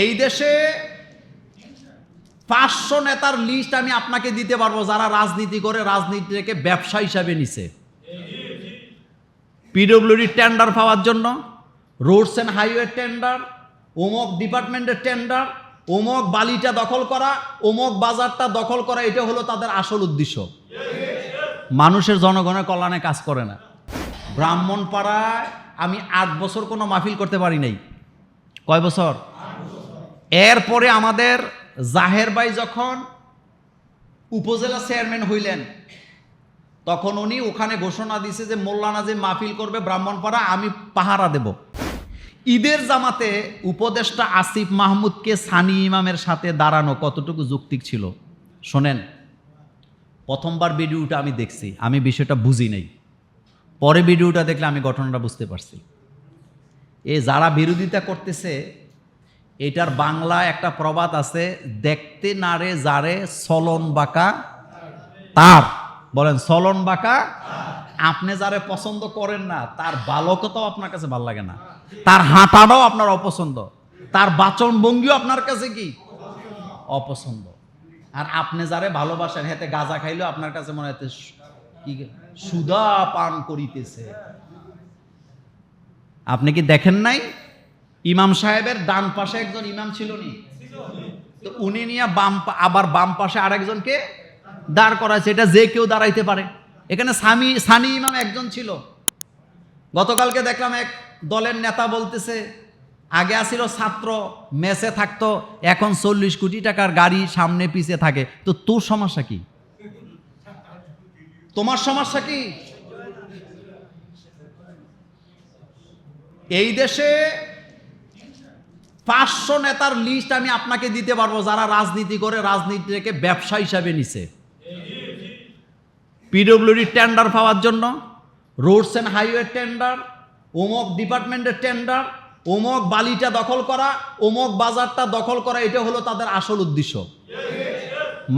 এই দেশে পাঁচশো নেতার লিস্ট আমি আপনাকে দিতে পারব, যারা রাজনীতি করে রাজনীতিকে ব্যবসা হিসাবে নিছে। পিডব্লিউডি টেন্ডার পাওয়ার জন্য রোডস অ্যান্ড হাইওয়ে টেন্ডার অমুক ডিপার্টমেন্টের টেন্ডার অমুক বালিটা দখল করা, অমুক বাজারটা দখল করা, এটা হলো তাদের আসল উদ্দেশ্য। মানুষের জনগণের কল্যাণে কাজ করে না। ব্রাহ্মণপাড়ায় আমি আট বছর কোনো মাহফিল করতে পারি নাই। কয় বছর? এরপরে আমাদের জাহের ভাই যখন উপজেলা চেয়ারম্যান হইলেন, তখন উনি ওখানে ঘোষণা দিছে যে মোল্লানা যে মাহফিল করবে ব্রাহ্মণপাড়া, আমি পাহারা দেব। ঈদের জামাতে উপদেষ্টা আসিফ মাহমুদকে সানি ইমামের সাথে দাঁড়ানো কতটুকু যুক্তিক ছিল? শোনেন, প্রথমবার ভিডিওটা আমি দেখছি, আমি বিষয়টা বুঝি নাই। পরে ভিডিওটা দেখলে আমি ঘটনাটা বুঝতে পারছি। এ যারা বিরোধিতা করতেছে এটার বাংলা একটা প্রবাদ আছে, দেখতে নারে যারে সলন বাঁকা তার। বলেন, সলন বাঁকা আপনি যারে পছন্দ করেন না, তার বালকতাও আপনার কাছে ভালো লাগে না। তার হাঁটাটাও আপনার অপছন্দ। তার বাচন ভঙ্গিও আপনার কাছে কি? অপছন্দ। আর আপনি যারে ভালোবাসেন, হেতে গাঁজা খাইলেও আপনার কাছে মনে হতে কি সুদা পান করিতেছে। আপনি কি দেখেন নাই? ইমাম সাহেবের ডান পাশে একজন ইমাম ছিল নি তো উনি নিয়ে বাম আবার বাম পাশে আরেকজনকে দাঁড় করাইছে। এটা যে কেউ দাঁড়াইতে পারে। এখানে সামি সানি ইমাম একজন ছিল। গতকালকে দেখলাম এক দলের নেতা বলতেছে, আগে আসিল ছাত্র, মেসে থাকতো, এখন চল্লিশ কোটি টাকার গাড়ি সামনে পিছে থাকে। তো তোর সমস্যা কি? তোমার সমস্যা কি? এই দেশে পাঁচশো নেতার লিস্ট আমি আপনাকে দিতে পারব, যারা রাজনীতি করে, রাজনীতিকে ব্যবসা হিসাবে নিছে। পিডব্লিউডি টেন্ডার পাওয়ার জন্য রোডস অ্যান্ড হাইওয়ে টেন্ডার অমুক ডিপার্টমেন্টের টেন্ডার অমুক বালিটা দখল করা অমুক বাজারটা দখল করা, এটা হলো তাদের আসল উদ্দেশ্য।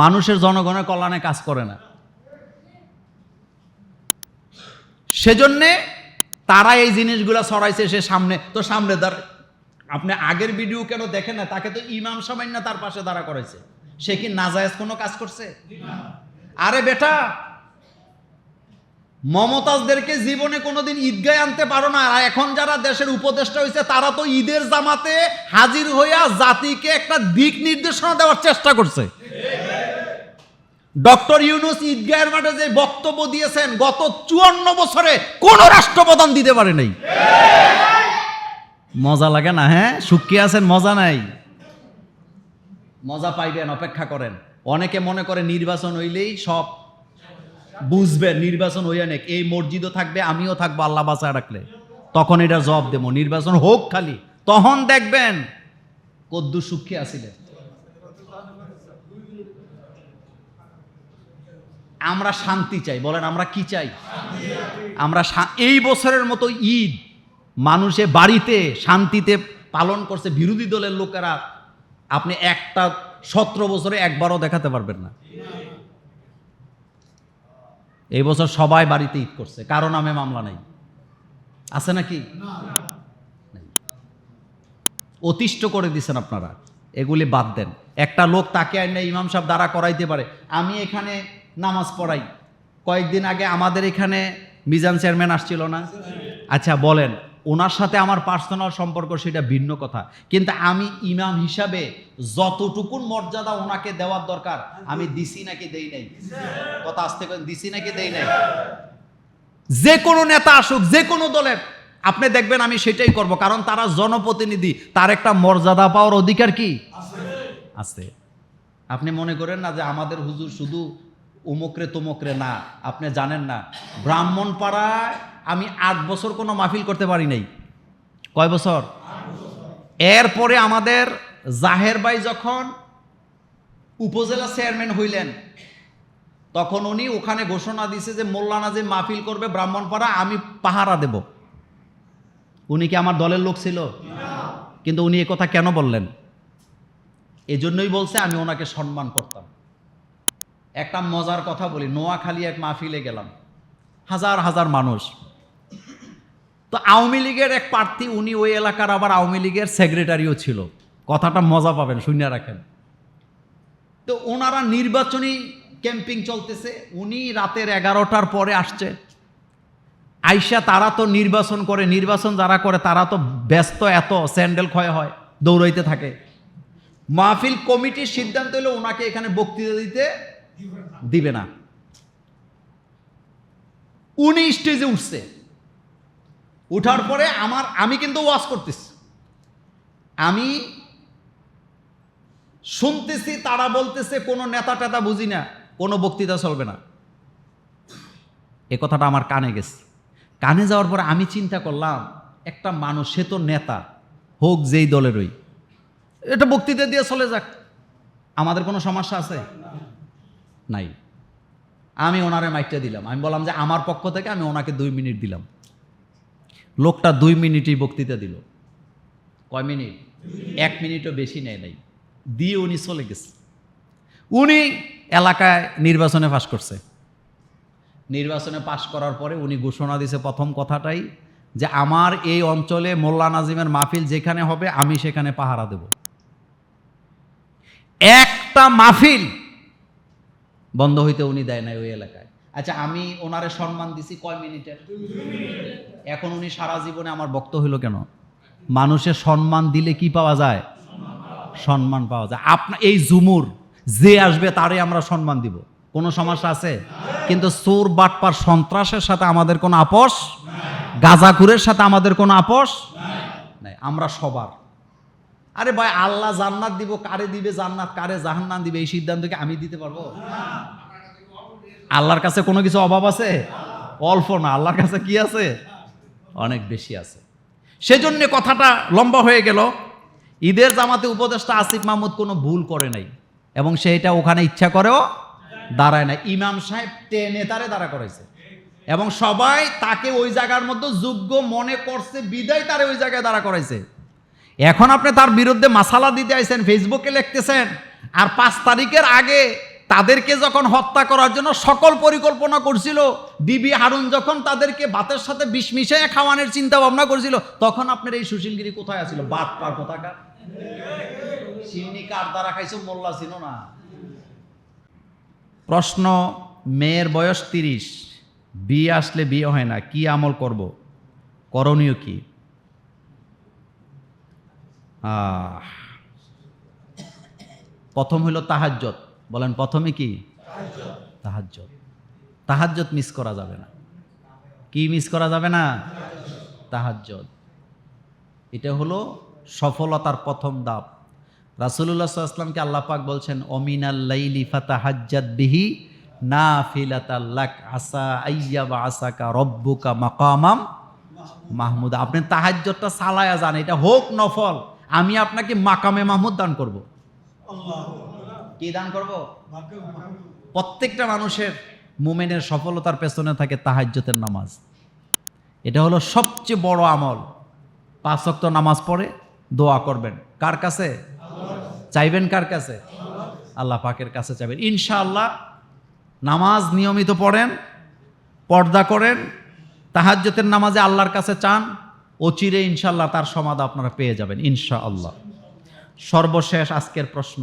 মানুষের জনগণের কল্যাণে কাজ করে না। সেজন্যে তারা এই জিনিসগুলো ছড়াইছে সে সামনে, তো সামনে দাঁড় আপনি আগের ভিডিও কেন দেখেন না? তাকে তো ইমাম সামান্য তার পাশে দাঁড়া করেছে সে কি নাজায়েজ কোনো কাজ করছে? আরে বেটা, মমতাজদেরকে জীবনে কোনোদিন ঈদগায় আনতে পারো না। আর এখন যারা দেশের উপদেষ্টা হয়েছে তারা তো ঈদের জামাতে হাজির হইয়া জাতিকে একটা দিক নির্দেশনা দেওয়ার চেষ্টা করছে। ডক্টর ইউনুস ঈদগাহের মাঠে যে বক্তব্য দিয়েছেন, গত চুয়ান্ন বছরে কোন রাষ্ট্রপ্রধান দিতে পারে নাই। মজা লাগে না হ্যাঁ? সুখী আছেন, মজা নাই। মজা পাইবেন, অপেক্ষা করেন। অনেকে মনে করে নির্বাচন হইলেই সব বুঝবেন, নির্বাচন হইয়া নেক এই মসজিদও থাকবে, আমিও থাকব, আল্লাহ বাঁচায় রাখলে। তখন এটা জব দেবো, নির্বাচন হোক খালি। তখন দেখবেন কদ্দু সুখী আসিলেন আমরা শান্তি চাই, বলেন আমরা কি চাই? আমরা এই বছরের মতো ঈদ মানুষে বাড়িতে শান্তিতে পালন করছে, বিরোধী দলের লোকেরা, আপনি একটা সতেরো বছরে একবারও দেখাতে পারবেন না। এই বছর সবাই বাড়িতে ঈদ করছে, কারও নামে মামলা নেই। আছে নাকি? অতিষ্ঠ করে দিছেন আপনারা, এগুলি বাদ দেন। একটা লোক তাকে আইনে ইমাম সাহেব দ্বারা করাইতে পারে। আমি এখানে নামাজ পড়াই। কয়েকদিন আগে আমাদের এখানে মিজান চেয়ারম্যান আসছিল না? আচ্ছা বলেন। ওনার সাথে আমার পার্সোনাল সম্পর্ক সেটা ভিন্ন কথা। কিন্তু আমি ইমাম হিসাবে যতটুকুন মর্যাদা ওনাকে দেওয়ার দরকার, আমি দিছি নাকি দেই নাই? কথা আসতে দিছি নাকি দেই নাই? যে কোনো নেতা আসুক, যে কোনো দলের, আপনি দেখবেন আমি সেটাই করব, কারণ তারা জনপ্রতিনিধি, তার একটা মর্যাদা পাওয়ার অধিকার কি? আছে। আপনি মনে করেন না যে আমাদের হুজুর শুধু উমকরে তুমকরে না, আপনি জানেন না ব্রাহ্মণ পাড়ায় আমি আট বছর কোনো মাহফিল করতে পারি নাই। কয় বছর? এরপরে আমাদের জাহের ভাই যখন উপজেলা চেয়ারম্যান হইলেন, তখন উনি ওখানে ঘোষণা দিছে যে মোল্লানা যে মাহফিল করবে ব্রাহ্মণপাড়া, আমি পাহারা দেব। উনি কি আমার দলের লোক ছিল? কিন্তু উনি এ কথা কেন বললেন? এজন্যই বলছে, আমি ওনাকে সম্মান করতাম। একটা মজার কথা বলি, নোয়াখালী এক মাহফিলে গেলাম। হাজার হাজার মানুষ। তো আওয়ামী লীগের এক প্রার্থী, উনি ওই এলাকার আবার আওয়ামী লীগের সেক্রেটারিও ছিল। কথাটা মজা পাবেন, শূন্য রাখেন। তো ওনারা নির্বাচনী ক্যাম্পিং চলতেছে, উনি রাতের এগারোটার পরে আসছে। আইসা তারা তো নির্বাচন করে, নির্বাচন যারা করে, তারা তো ব্যস্ত এত, স্যান্ডেল ক্ষয় হয়, দৌড়াইতে থাকে। মাহফিল কমিটির সিদ্ধান্ত হলো ওনাকে এখানে বক্তৃতা দিতে দিবে না। উনি স্টেজে উঠছে। উঠার পরে আমার, আমি কিন্তু ওয়াজ করতেছি। আমি শুনতেছি, তারা বলতেছে, কোনো নেতা টেতা বুঝি না, কোনো বক্তৃতা চলবে না। এ কথাটা আমার কানে গেছে। কানে যাওয়ার পরে আমি চিন্তা করলাম, একটা মানুষ, সে তো নেতা, হোক যেই দলেরই এটা বক্তৃতা দিয়ে চলে যাক। আমাদের কোনো সমস্যা আছে? নাই। আমি ওনারে মাইকটা দিলাম। আমি বললাম যে, আমার পক্ষ থেকে আমি ওনাকে দুই মিনিট দিলাম। লোকটা দুই মিনিটই বক্তৃতা দিল। কয় মিনিট? এক মিনিটও বেশি নেয় নাই। দিয়ে উনি চলে গেছে। উনি এলাকায় নির্বাচনে পাশ করছে। নির্বাচনে পাশ করার পরে উনি ঘোষণা দিছে প্রথম কথাটাই যে, আমার এই অঞ্চলে মোল্লা নাজিমের মাহফিল যেখানে হবে, আমি সেখানে পাহারা দেব। একটা মাহফিল বন্ধ হইতে উনি দেয় নাই ওই এলাকায়। আচ্ছা আমি ওনারে সম্মান দিছি কয় মিনিটের? এখন উনি সারা জীবনে আমার বক্ত হইল কেন? মানুষের সম্মান দিলে কি পাওয়া যায়? সম্মান পাওয়া যায়। আপনার এই জুমুর যে আসবে তারে আমরা সম্মান দিব। কোনো সমস্যা আছে? কিন্তু চোর বাটপার সন্ত্রাসের সাথে আমাদের কোনো আপোষ? গাজাকুরের সাথে আমাদের কোনো আপোষ? নাই আমরা সবার। আরে ভাই আল্লাহ জান্নাত দিব কারে দিবে জান্নাত? কারে জাহান্নাম দিবে? এই সিদ্ধান্তকে আমি দিতে পারব? আল্লাহর কাছে কোনো কিছু অভাব আছে? অল্প না। আল্লাহর কাছে কি আছে? অনেক বেশি আছে। সেজন্য কথাটা লম্বা হয়ে গেল। ঈদের জামাতে উপদেষ্টা আসিফ মাহমুদ কোনো ভুল করে নাই এবং সেইটা ওখানে ইচ্ছা করেও দাঁড়ায় না ইমাম সাহেব টেনে তারে দাঁড়া করাইছে। এবং সবাই তাকে ওই জায়গার মধ্যে যোগ্য মনে করছে, বিদায় তারে ওই জায়গায় দাঁড়া করাইছে। এখন আপনি তার বিরুদ্ধে মাসালা দিতে আইছেন, ফেসবুকে লিখতেছেন, আর পাঁচ তারিখের আগে তাদেরকে যখন হত্যা করার জন্য সকল পরিকল্পনা করছিল, বিবি হারুন যখন তাদেরকে ভাতের সাথে বিষ মিশিয়ে খাওয়ানোর চিন্তা ভাবনা করছিল, তখন আপনার এই সুশীলগিরি কোথায় আছিল? বাদ পার কোথাকার? সিন্নি কার দ্বারা খাইছো? মোল্লা ছিল না। প্রশ্ন, মেয়ের বয়স তিরিশ, বিয়ে আসলে বিয়ে হয় না, কি আমল করব? করণীয় কি? প্রথম হইল তাহাজ্জত বলেন, প্রথমে কি? তাহাজ্জত তাহাজ্জত মিস করা যাবে না। কি মিস করা যাবে না? তাহাজ্জত এটা হলো সফলতার প্রথম ধাপ। রাসুল্লাহ সাল্লামকে আল্লাহ পাক বলছেন অমিনাল্লাইলি ফাতাহাজ্জাত বিহি না ফিলাতাল্লাক আসা আইয়া বা আসাকা রব্বুকা মাকামাম মাহমুদ। আপনি তাহাজ্জতটা সালায়া যান, এটা হোক নফল, আমি আপনাকে মাকামে মাহমুদ দান করব। কি দান করব? প্রত্যেকটা মানুষের মুমেনের সফলতার পেছনে থাকে তাহাজ্জতের নামাজ। এটা হলো সবচেয়ে বড় আমল। পাঁচ ওয়াক্ত নামাজ পড়ে দোয়া করবেন। কার কাছে? চাইবেন কার কাছে? আল্লাহ পাকের কাছে চাইবেন। ইনশাআল্লাহ নামাজ নিয়মিত পড়েন পর্দা করেন তাহাজ্জতের নামাজে আল্লাহর কাছে চান অচিরে ইনশাল্লাহ তার সমাধা আপনারা পেয়ে যাবেন ইনশাআল্লাহ। সর্বশেষ আজকের প্রশ্ন।